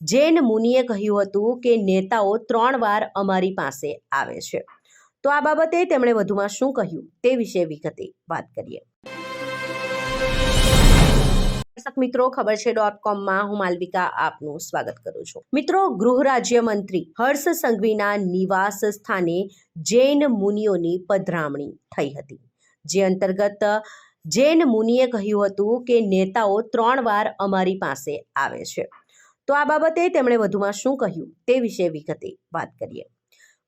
જૈન મુનિએ કહ્યું હતું કે નેતાઓ ત્રણ વાર અમારી પાસે આવે છે. તો આ બાબતે તેમણે વધુમાં શું કહ્યું તે વિશે વિગતે વાત કરીએ. મિત્રો, ખબર છે ડોટ કોમમાં હું માલવિકા આપનું સ્વાગત કરું છું. મિત્રો, ગૃહ રાજ્યમંત્રી હર્ષ સંઘવીના નિવાસ સ્થાને જૈન મુનિઓની પધરામણી થઈ હતી. જે અંતર્ગત જૈન મુનિએ કહ્યું હતું કે નેતાઓ ત્રણ વાર અમારી પાસે આવે છે. તો આ બાબતે તેમણે વધુમાં શું કહ્યું તે વિશે વિગતે વાત કરીએ.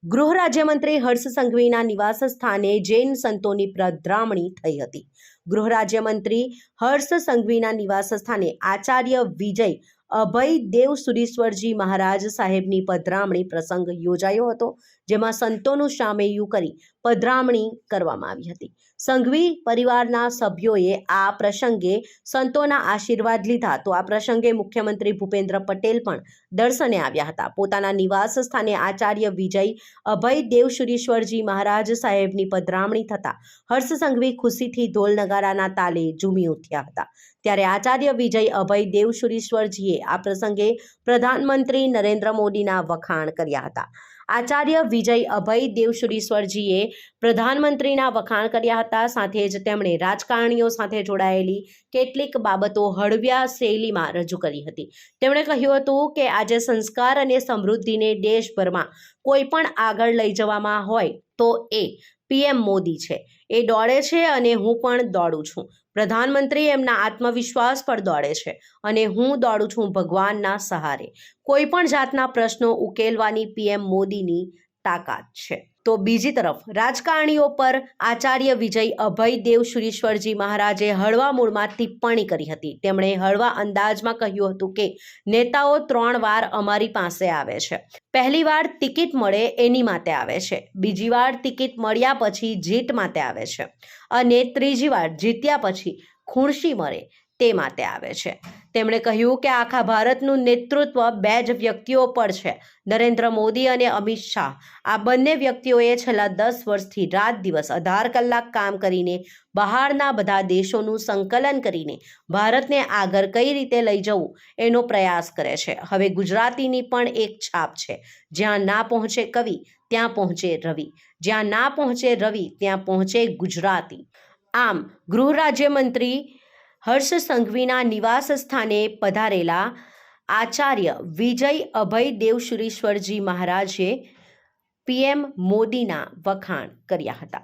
ગૃહ રાજ્યમંત્રી હર્ષ સંઘવીના નિવાસ સ્થાને જૈન સંતોની પધરામણી થઈ હતી. ગૃહ રાજ્યમંત્રી હર્ષ સંઘવીના નિવાસ સ્થાને આચાર્ય વિજય અભય દેવ સુરીશ્વરજી મહારાજ સાહેબની પધરામણી પ્રસંગ યોજાયો હતો. જેમાં સંતોનું સામેયું કરી પધરામણી કરવામાં આવી હતી. સંઘવી પરિવારના સભ્યોએ આ પ્રસંગે સંતોના આશીર્વાદ લીધા. તો આ પ્રસંગે મુખ્યમંત્રી ભૂપેન્દ્ર પટેલ પણ દર્શને આવ્યા હતા. પોતાના નિવાસ સ્થાને આચાર્ય વિજય અભય દેવશુરીશ્વરજી મહારાજ સાહેબની પધરામણી થતા હર્ષ સંઘવી ખુશીથી ઢોલ નગારાના તાલે ઝૂમી ઉઠ્યા હતા. ત્યારે આચાર્ય વિજય અભય દેવશુરીશ્વરજીએ આ પ્રસંગે પ્રધાનમંત્રી નરેન્દ્ર મોદીના વખાણ કર્યા હતા. આચાર્ય વિજય અભય દેવશુરીશ્વરજીએ પ્રધાનમંત્રીના વખાણ કર્યા હતા. સાથે જ તેમણે રાજકારણીઓ સાથે જોડાયેલી કેટલીક બાબતો હળવ્યા શૈલીમાં રજૂ કરી હતી. તેમણે કહ્યું હતું કે આજે સંસ્કાર અને સમૃદ્ધિને દેશભરમાં કોઈ પણ આગળ લઈ જવામાં હોય તો એ પીએમ મોદી છે. એ દોડે છે અને હું પણ દોડું છું. પ્રધાનમંત્રી એમના આત્મવિશ્વાસ પર દોડે છે અને હું દોડું છું ભગવાનના સહારે. કોઈ પણ જાતના પ્રશ્નો ઉકેલવાની પીએમ મોદીની તાકાત છે. તો બીજી તરફ, રાજકારણીઓ પર આચાર્ય વિજય અભય દેવ શુરીશ્વરજી મહારાજે હળવા મૂળમાં ટિપ્પણી કરી હતી. તેમણે હળવા અંદાજમાં કહ્યું હતું કે, નેતાઓ ત્રણ વાર અમારી પાસે આવે છે. પહેલી વાર ટિકિટ મળે એની માટે આવે છે. બીજી વાર ટિકિટ મળ્યા પછી જીત માટે આવે છે. અને ત્રીજી વાર જીત્યા પછી ખુરશી મળે તે માટે આવે છે. તેમણે કહ્યું કે આખા ભારતનું નેતૃત્વ બે જ વ્યક્તિઓ પર છે, નરેન્દ્ર મોદી અને અમિત શાહ. આ બંને વ્યક્તિઓએ છેલ્લા દસ વર્ષથી રાત દિવસ અઢાર કલાક કામ કરીને બહારના બધા દેશોનું સંકલન કરીને ભારતને આગળ કઈ રીતે લઈ જવું એનો પ્રયાસ કરે છે. હવે ગુજરાતીની પણ એક છાપ છે. જ્યાં ના પહોંચે કવિ, ત્યાં પહોંચે રવિ. જ્યાં ના પહોંચે રવિ, ત્યાં પહોંચે ગુજરાતી. આમ ગૃહ રાજ્યમંત્રી હર્ષ સંઘવીના નિવાસ સ્થાને પધારેલા આચાર્ય વિજય અભય દેવશુરીશ્વરજી મહારાજે પીએમ મોદીના વખાણ કર્યા હતા.